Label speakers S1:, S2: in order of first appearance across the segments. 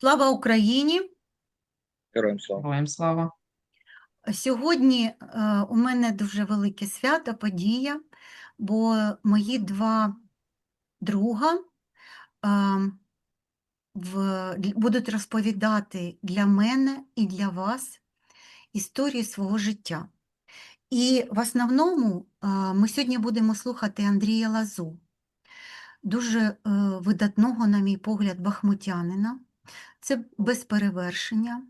S1: Слава Україні!
S2: Героям слава.
S3: Героям слава.
S1: Сьогодні е, у мене дуже велике свято, подія, бо мої два друга е, в, будуть розповідати для мене і для вас історію свого життя. І в основному е, ми сьогодні будемо слухати Андрія Лазу, дуже е, видатного, на мій погляд, бахмутянина. Це без перевершення,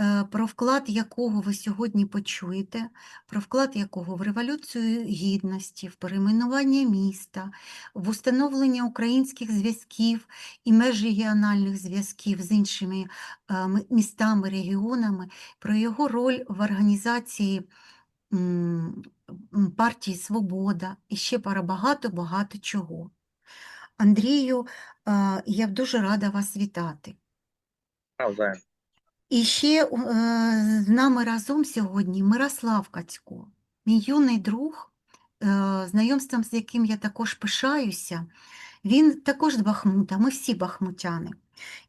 S1: е, про вклад якого ви сьогодні почуєте, про вклад якого в Революцію Гідності, в перейменування міста, в установлення українських зв'язків і межрегіональних зв'язків з іншими е, містами, регіонами, про його роль в організації партії Свобода і ще про багато-багато чого. Андрію, е, я дуже рада вас вітати.
S2: Навзаєм.
S1: І ще е, з нами разом сьогодні Мирослав Кацько, мій юний друг, е, знайомством з яким я також пишаюся. Він також з Бахмута, ми всі бахмутяни.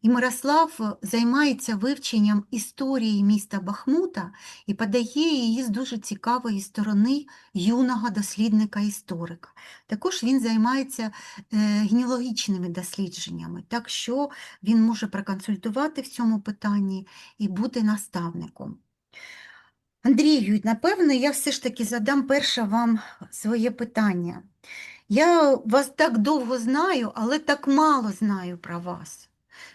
S1: І Мирослав е, займається вивченням історії міста Бахмута і подає її з дуже цікавої сторони юного дослідника-історика. Також він займається е, генеалогічними дослідженнями, так що він може проконсультувати в цьому питанні і бути наставником. Андрію, напевно, я все ж таки задам перше вам своє питання. Я вас так довго знаю, але так мало знаю про вас.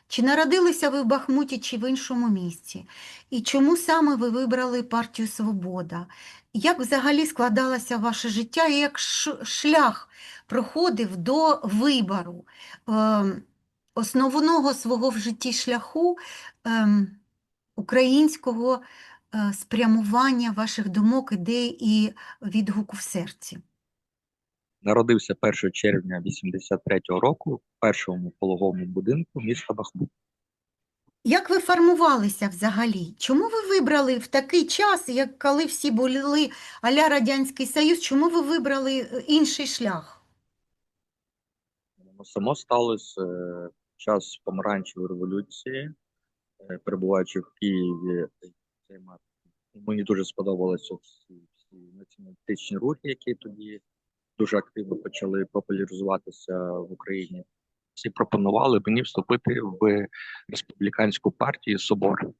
S1: Чи народилися ви в Бахмуті чи в іншому місці? І чому саме ви вибрали партію Свобода? Як взагалі складалося ваше життя і як шлях проходив до вибору ем, основного свого в житті шляху ем, українського е, спрямування ваших думок, ідей і відгуку в серці?
S2: Народився 1 червня 83-го року в першому пологовому будинку міста Бахмут.
S1: Як ви формувалися взагалі? Чому ви вибрали в такий час, як коли всі були а-ля Радянський Союз, чому ви вибрали е, інший шлях?
S2: Воно само сталося е, в час помаранчевої революції, е, перебуваючи в Києві. Мені дуже сподобалися всі, всі націоналістичні рухи, які тоді дуже активно почали популяризуватися в Україні. Всі пропонували мені вступити в республіканську партію Собор.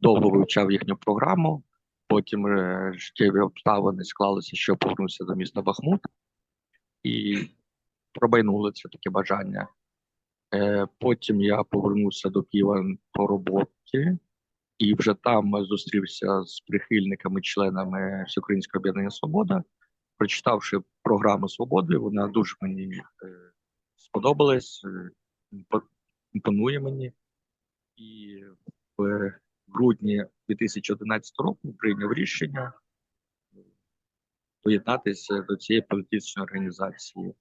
S2: Довго вивчав їхню програму. Потім е, життєві обставини склалися, що повернувся до міста Бахмут і пробайнуло це таке бажання. Е, Потім я повернувся до Києва по роботі, і вже там зустрівся з прихильниками, членами Всеукраїнського об'єднання Свобода. Прочитавши програму Свободи, вона дуже мені е, сподобалась, е, імпонує мені. І в грудні 2011 року прийняв рішення доєднатися до цієї політичної організації.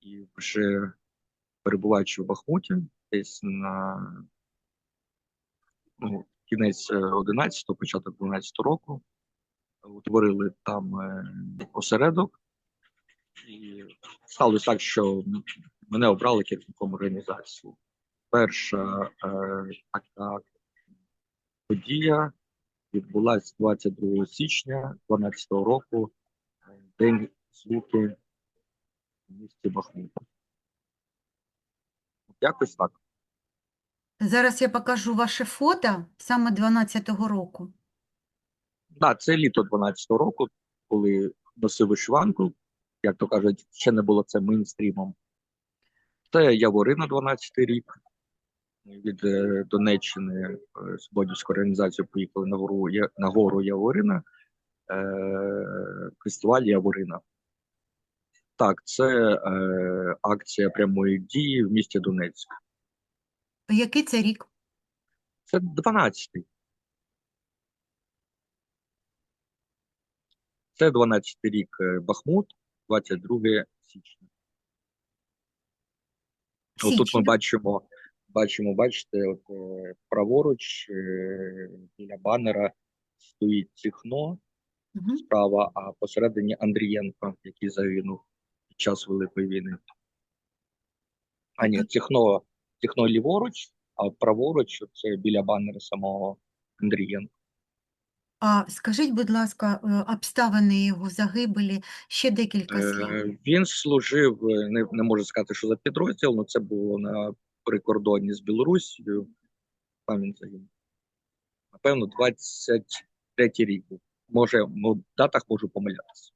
S2: І вже перебуваючи в Бахмуті, десь на ну, кінець 11-го, початок 12-го року, утворили там е, осередок, і сталося так, що мене обрали керівником організації. Перша е, така подія відбулася 22 січня 2012 року, День звуки в місті Бахмут. Якось так.
S1: Зараз я покажу ваше фото саме 12-го року.
S2: Да, це літо 12-го року, коли носив вишиванку, як то кажуть, ще не було це мейнстрімом. Це Яворина 12-й рік. Від е, Донеччини е, Свободівську організацію поїхали на гору, на гору Яворина, е, фестиваль Яворина. Так, це е, акція прямої дії в місті Донецьк.
S1: Який це рік?
S2: Це 12-й. Це 12-й рік е, Бахмут, 22 січня. Отут ми бачимо, бачимо, бачите, от, е, праворуч е, біля банера стоїть Тіхно
S1: Мгм.
S2: справа, а посередині Андрієнко, який загинув під час Великої війни. А ні. Тіхно, Тіхно ліворуч, а праворуч це біля банера самого Андрієнка.
S1: А скажіть, будь ласка, е, обставини його загибелі, ще декілька слів.
S2: Е, Він служив, е, не, не можу сказати, що за підрозділ, але це було на прикордонні з Білоруссю. Там він загинув. Напевно, 23 рік був. Може, ну, в датах можу помилятися.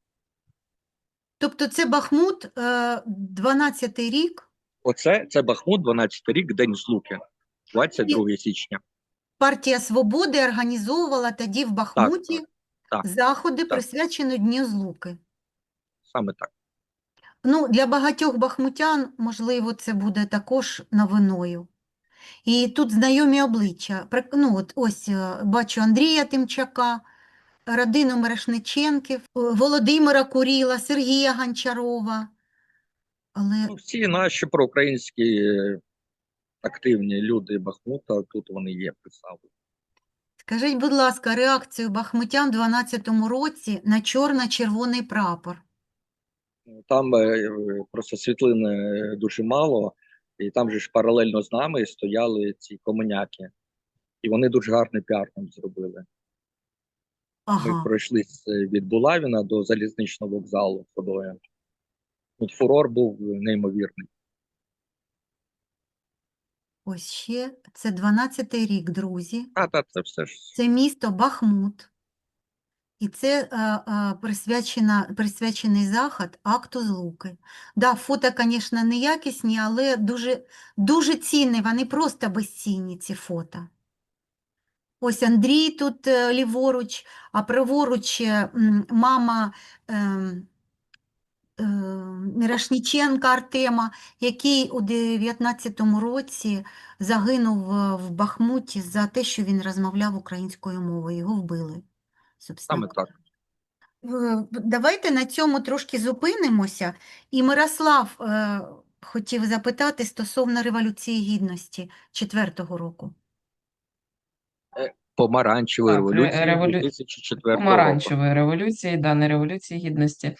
S1: Тобто це Бахмут, 12-й рік,
S2: Оце це Бахмут, 12 рік, День Злуки, 22 січня.
S1: Партія Свободи організовувала тоді в Бахмуті
S2: так, так,
S1: заходи,
S2: так.
S1: присвячені Дню Злуки.
S2: Саме так.
S1: Ну, для багатьох бахмутян, можливо, це буде також новиною. І тут знайомі обличчя. Ну, от ось е, бачу Андрія Тимчака, родину Мирошниченків, е, Володимира Куріла, Сергія Гончарова. Але
S2: Ну, всі наші проукраїнські е, активні люди Бахмута, тут вони є представлені.
S1: скажіть, будь ласка, реакцію бахмутян в 12-му році на чорно-червоний прапор.
S2: Там е, е, просто світлин е, дуже мало, і там же ж паралельно з нами стояли ці комуняки. І вони дуже гарний піар там зробили. Ми
S1: Ага.
S2: пройшли від Булавіна до залізничного вокзалу ходою. От фурор був неймовірний.
S1: Ось ще це 12-й рік, друзі.
S2: А, та це все ж
S1: Це місто Бахмут. І це е, е, присвячена, присвячений захід акту Злуки. Да, фото, звісно, неякісні, але дуже, дуже цінні, вони просто безцінні, ці фото. Ось Андрій тут е, ліворуч, а праворуч мама е, Мірошніченка Артема, який у 19-му році загинув е, в Бахмуті за те, що він розмовляв українською мовою. Його вбили.
S2: саме так.
S1: Е, Давайте на цьому трошки зупинимося. І Мирослав е, хотів запитати стосовно Революції Гідності 4-го року.
S2: Помаранчевої революції
S3: револю-
S2: 2004 року.
S3: Помаранчевої революції, да, не революції гідності.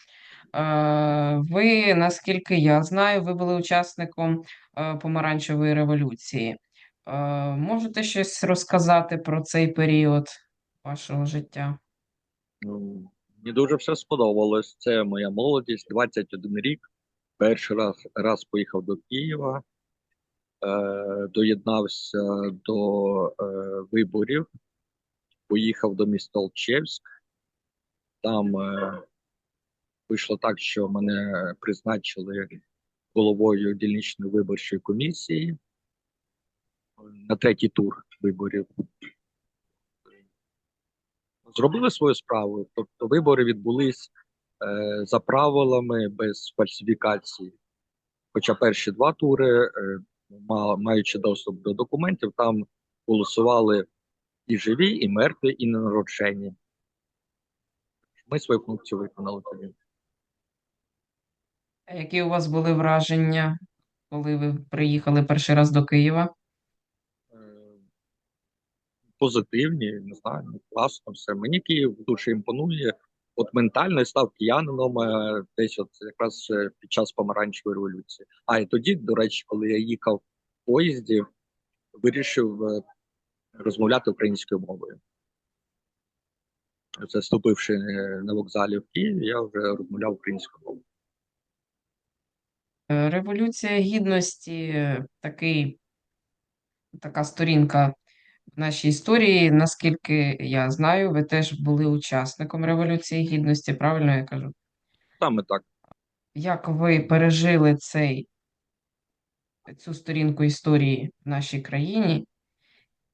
S3: Е, Ви, наскільки я знаю, ви були учасником е, помаранчевої революції. Е, Можете щось розказати про цей період вашого життя?
S2: Ну, мені дуже все сподобалось. Це моя молодість, 21 рік. Перший раз, раз поїхав до Києва, доєднався до виборів, поїхав до міста Олчевськ. Там вийшло так, що мене призначили головою дільничної виборчої комісії на третій тур виборів. Зробили свою справу, тобто вибори відбулись е, за правилами без фальсифікації. Хоча перші два тури, е, маючи доступ до документів, там голосували і живі, і мертві, і ненароджені. Ми свою функцію виконали тоді.
S3: Які у вас були враження, коли ви приїхали перший раз до Києва?
S2: Е, Позитивні, не знаю, ну, класно все. Мені Київ дуже імпонує. От ментально я став киянином е, десь от якраз під час помаранчевої революції. А і тоді, до речі, коли я їхав в поїзді, вирішив е, розмовляти українською мовою. Це вступивши е, на вокзалі в Києві, я вже розмовляв українською мовою.
S3: Е, Революція Гідності такий, така сторінка в нашій історії. Наскільки я знаю, ви теж були учасником Революції Гідності, правильно я кажу?
S2: Саме так.
S3: Як ви пережили цей, цю сторінку історії в нашій країні,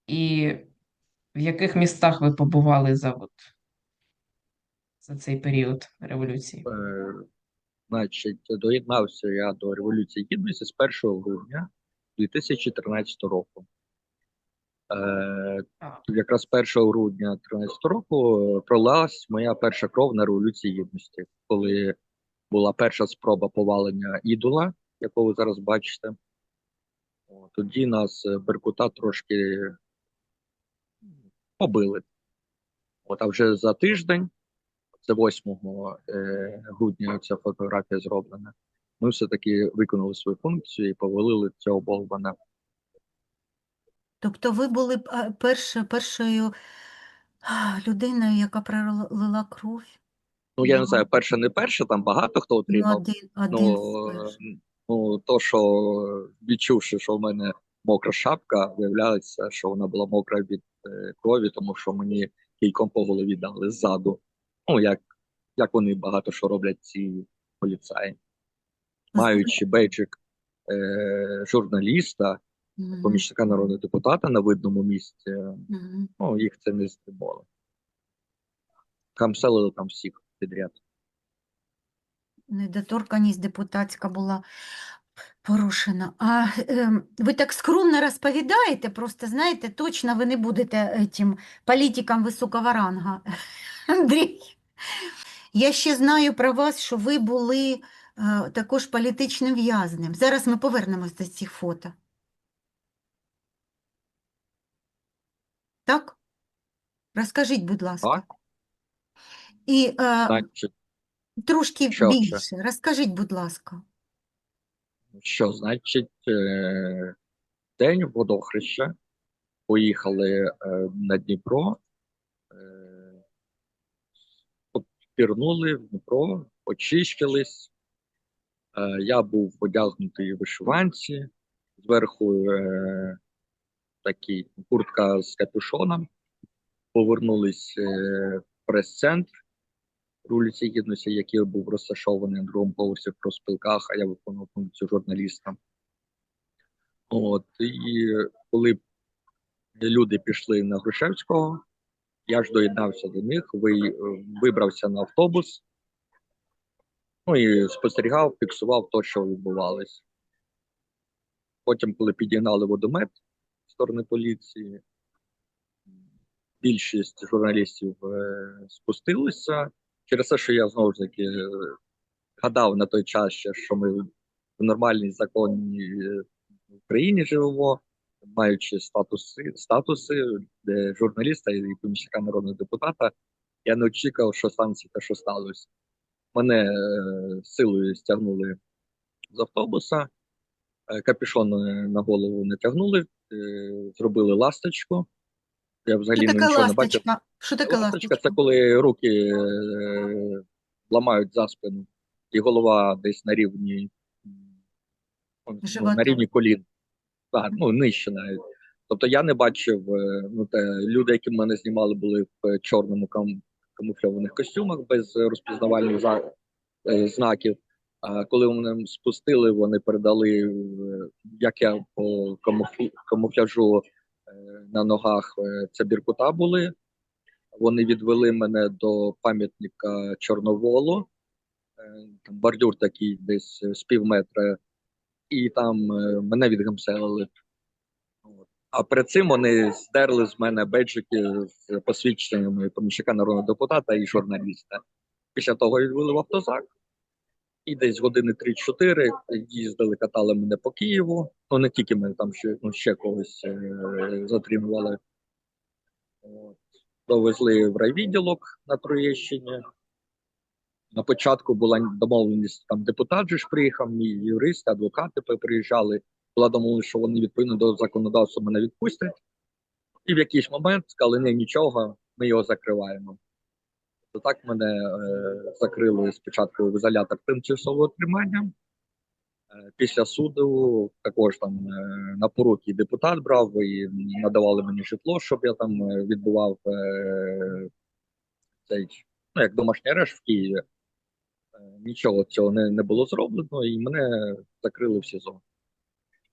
S3: і в яких містах ви побували за, от, за цей період революції?
S2: Е, Значить, доєднався я до Революції Гідності з 1 грудня 2013 року. Е, якраз 1 грудня 2013 року пролилась моя перша кров на Революції Гідності, коли була перша спроба повалення ідола, якого ви зараз бачите. Тоді нас Беркута трошки побили. От, а вже за тиждень, це 8 е, грудня ця фотографія зроблена, ми все-таки виконали свою функцію і повалили цього болвана.
S1: Тобто ви були б, перш, першою людиною, яка пролила кров?
S2: Ну, я не
S1: Ну,
S2: знаю, перше, не перше, там багато хто
S1: Ну,
S2: отримав.
S1: один, один
S2: Ну, е, ну, то, що відчувши, що в мене мокра шапка, виявляється, що вона була мокра від е, крові, тому що мені кійком по голові дали ззаду. Ну, як, як вони багато що роблять ці поліцаї, маючи бейджик е, журналіста,
S1: Мгм,
S2: помічника народного депутата на видному місці,
S1: мгм.
S2: ну, їх це не здивувало. Камселили там всіх підряд.
S1: Недоторканність депутатська була порушена. А ем, ви так скромно розповідаєте, просто знаєте, точно ви не будете тим політиком високого ранга. Андрій, я ще знаю про вас, що ви були е, також політичним в'язнем. Зараз ми повернемось до цих фото. Так? Розкажіть, будь ласка.
S2: Так.
S1: І е,
S2: Значить,
S1: трошки
S2: що
S1: більше. Розкажіть, будь ласка.
S2: Що значить, е, день водохреща. Поїхали на Дніпро, пірнули в Дніпро, очищились. Е, я був одягнутий у вишиванці, зверху е, такий куртка з капюшоном. Повернулись е, в прес-центр вулиці Гідності, який був розташований на другому поверсі в профспілках, а я виконував функцію журналіста. От, і коли люди пішли на Грушевського, я ж доєднався до них, вибрався на автобус, ну і спостерігав, фіксував те, що відбувалось. Потім, коли підігнали водомет з сторони поліції, більшість журналістів е, спустилися. Через те, що я знову ж таки е, гадав на той час, що ми в нормальній законній е, Україні живемо, маючи статуси, статуси де журналіста і помічника народного депутата, я не очікував, що станеться те, що сталося. Мене е, силою стягнули з автобуса, е, капюшон е, на голову не тягнули, е, зробили ласточку. Я взагалі
S1: Що
S2: нічого не бачив.
S1: Що таке
S2: Ласточка
S1: ласточка?
S2: це коли руки е, ламають за спину, і голова десь на рівні, ну,
S1: Живота.
S2: на рівні колін. Ну нижче навіть. Тобто я не бачив, е, ну те, люди, які мене знімали, були в е, чорному кам, камуфльованих костюмах без розпізнавальних за, е, знаків. А коли мене спустили, вони передали, як я по камуфлю, камуфляжу на ногах, це біркута були. Вони відвели мене до пам'ятника Чорноволу, там бордюр такий десь з пів метра, і там е, мене відгамселили. А перед цим вони здерли з мене беджики з посвідченнями помічника народного депутата і журналіста. Після того відвели в автозак. І десь години 3-4 їздили, катали мене по Києву. Ну не тільки мене там ще, ну, ще когось е- затримували. От. Довезли в райвідділок на Троєщині. На початку була домовленість, там депутат же ж приїхав, мій юрист, адвокати приїжджали. Була домовленість, що вони відповідно до законодавства мене відпустять. І в якийсь момент сказали, не нічого, ми його закриваємо. То так мене е, закрили спочатку в ізолятор тимчасового тримання. Е, після суду також там е, на поруки депутат брав і надавали мені житло, щоб я там е, відбував цей ну, як домашній арешт в Києві. Нічого цього не, не було зроблено, і мене закрили в СІЗО.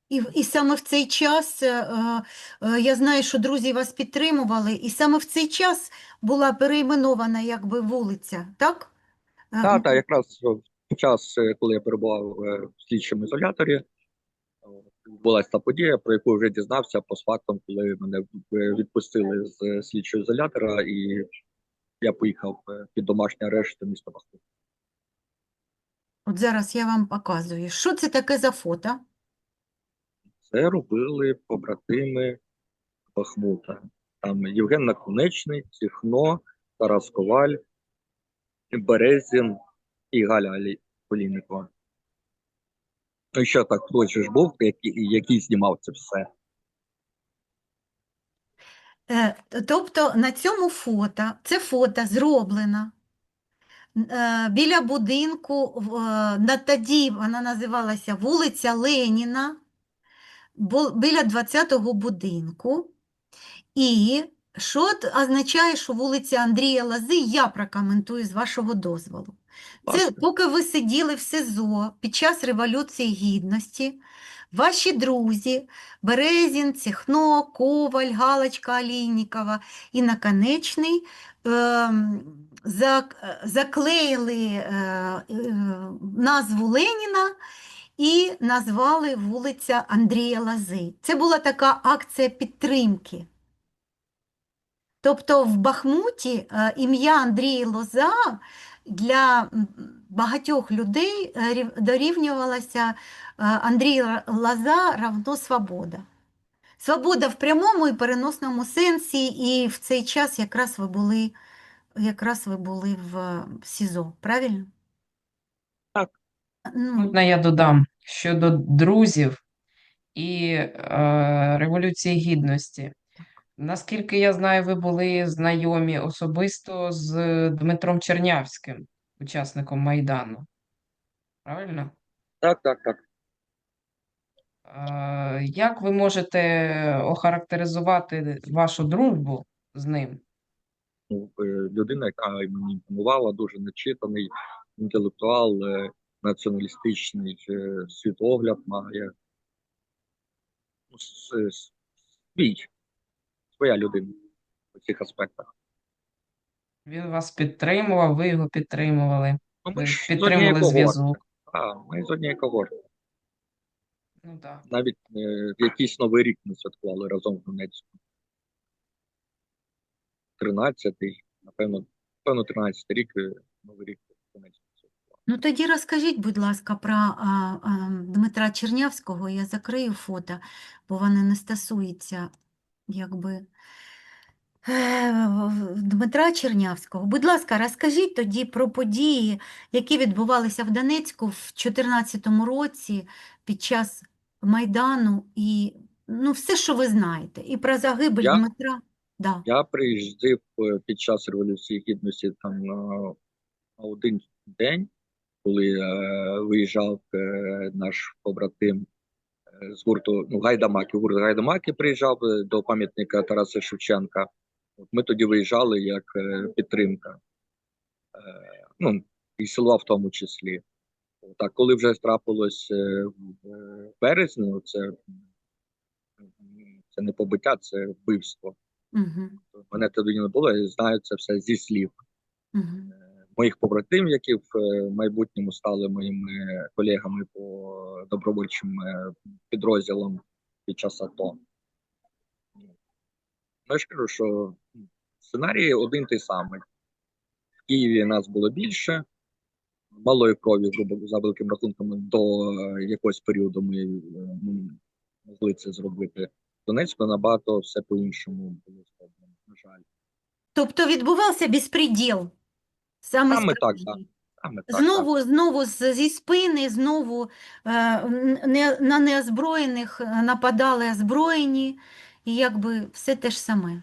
S1: І, і саме в цей час, е, е, я знаю, що друзі вас підтримували, і саме в цей час була перейменована якби вулиця, так? Е,
S2: Так, так, якраз в час, коли я перебував в слідчому ізоляторі, відбулася та подія, про яку вже дізнався постфактом, коли мене відпустили з слідчого ізолятора, і я поїхав під домашній арешт у місто Бахмут.
S1: От зараз я вам показую. Що це таке за фото?
S2: Це робили побратими Бахмута. Там Євген Наконечний, Тіхно, Тарас Коваль, Березін і Галя Олійникова. Ну ще так хтось ж був, який, який знімав це все.
S1: Е, Тобто на цьому фото, це фото зроблено біля будинку, е, на тоді вона називалася вулиця Леніна, біля 20-го будинку. І що означає, що вулиця Андрія Лози, я прокоментую з вашого дозволу. Це поки ви сиділи в СИЗО під час Революції Гідності, ваші друзі Березін, Цехно, Коваль, Галочка Олійнікова і Наконечний е, заклеїли е, е, назву Леніна і назвали вулиця Андрія Лози. Це була така акція підтримки. Тобто в Бахмуті е, ім'я Андрій Лоза для багатьох людей рів- дорівнювалося Андрій Лоза равно свобода. Свобода в прямому і переносному сенсі, і в цей час якраз ви були, якраз ви були в е, СІЗО, правильно?
S2: Так.
S1: Ну,
S3: я додам щодо друзів і е, Революції Гідності. Наскільки я знаю, ви були знайомі особисто з Дмитром Чернявським, учасником Майдану. Правильно?
S2: Так, так, так.
S3: Як ви можете охарактеризувати вашу дружбу з ним?
S2: Ну, е, людина, яка мені імпонувала, дуже начитаний, інтелектуал, е, націоналістичний е, світогляд має. Ну, свій, своя людина у цих аспектах.
S3: Він вас підтримував, ви його підтримували,
S2: Ну,
S3: ви
S2: ми ж з
S3: підтримували
S2: когорти.
S3: зв'язок.
S2: А, ми з однієї когорти.
S3: Ну так.
S2: Навіть е, якийсь новий рік ми святкували разом в Донецьку. 13-й, напевно, напевно, 13-й рік, е, новий рік в Донецьку святкували.
S1: Ну тоді розкажіть, будь ласка, про а, а, Дмитра Чернявського. Я закрию фото, бо вони не стосуються якби, е, Дмитра Чернявського. Будь ласка, розкажіть тоді про події, які відбувалися в Донецьку в 2014 році під час Майдану і ну, все, що ви знаєте, і про загибель
S2: Я?
S1: Дмитра. Да.
S2: Я приїздив е, під час Революції Гідності там на, на один день, коли е, виїжджав е, наш побратим е, з гурту ну, Гайдамаки. Гурт Гайдамаки приїжджав е, до пам'ятника Тараса Шевченка. От ми тоді виїжджали як е, підтримка. Е, ну, і села в тому числі. Так, коли вже трапилось е, в е, березні, це, це не побиття, це вбивство.
S1: Угу.
S2: Мене тоді не було, я знаю це все зі слів
S1: Угу.
S2: моїх побратимів, які в майбутньому стали моїми колегами по добровольчим підрозділам під час АТО. Ну, я ж кажу, що сценарій один той самий. В Києві нас було більше, малої крові, грубо за великим рахунком, до е, якогось періоду ми е, ну, могли це зробити. Донецьку набагато все по-іншому було зроблено, на жаль.
S1: Тобто відбувався безпреділ. Саме
S2: Саме так. Саме так, так.
S1: Знову, знову зі спини, знову е, не, на неозброєних нападали озброєні, і якби все те ж саме.